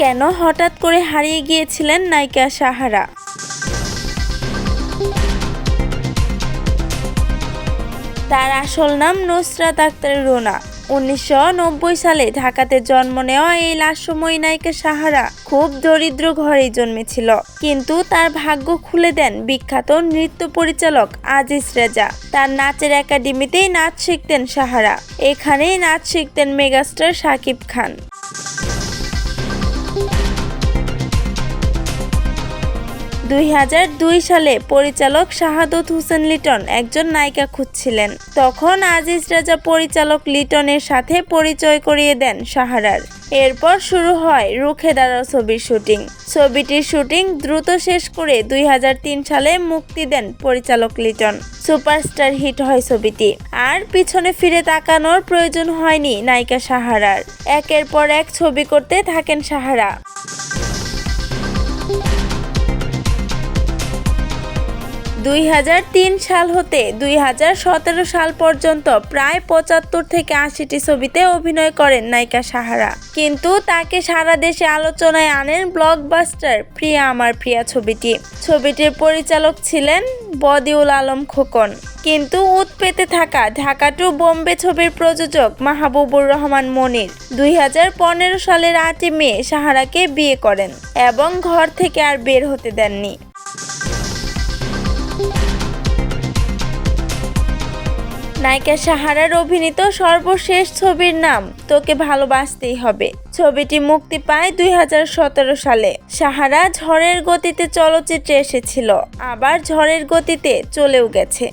কেন হঠাৎ করে হারিয়ে গিয়েছিলেন নায়িকা সাহারা? তার আসল নাম নুসরাত আক্তার রোনা। উনিশশো নব্বই সালে ঢাকাতে জন্ম নেওয়া এই লাস্যময়ী নায়িকা সাহারা খুব দরিদ্র ঘরেই জন্মেছিল। কিন্তু তার ভাগ্য খুলে দেন বিখ্যাত নৃত্য পরিচালক আজিজ রেজা। তার নাচের একাডেমিতেই নাচ শিখতেন সাহারা। এখানেই নাচ শিখতেন মেগাস্টার শাকিব খান। দুই হাজার দুই সালে পরিচালক শাহাদত হোসেন লিটন একজন নায়িকা খুঁজছিলেন। তখন আজিজ রাজা পরিচালক লিটনের সাথে পরিচয় করিয়ে দেন সাহারার এরপর শুরু হয় রুখে দাঁড়াও ছবির শুটিং। ছবিটির শুটিং দ্রুত শেষ করে দুই হাজার তিন সালে মুক্তি দেন পরিচালক লিটন। সুপারস্টার হিট হয় ছবিটি। আর পিছনে ফিরে তাকানোর প্রয়োজন হয়নি নায়িকা সাহারার একের পর এক ছবি করতে থাকেন সাহারা দুই হাজার তিন সাল হতে দুই হাজার সতেরো সাল পর্যন্ত প্রায় পঁচাত্তর থেকে আশিটি ছবিতে অভিনয় করেন নায়িকা সাহারা। কিন্তু তাকে সারা দেশে আলোচনায় আনেন ব্লকবাস্টার প্রিয়া আমার প্রিয়া ছবিটি। ছবিটির পরিচালক ছিলেন বদিউল আলম খোকন। কিন্তু উত পেতে থাকা ঢাকা টু বোম্বে ছবির প্রযোজক মাহবুবুর রহমান মনির দুই হাজার পনেরো সালের আটই মে সাহারাকে বিয়ে করেন এবং ঘর থেকে আর বের হতে দেননি। নায়িকা সাহারার অভিনীত সর্বশেষ ছবির নাম তোকে ভালোবাসতেই হবে। ছবিটি মুক্তি পায় দুই হাজার সতেরো সালে। সাহারা ঝড়ের গতিতে চলচ্চিত্রে এসেছিল। আবার ঝড়ের গতিতে চলেও গেছে।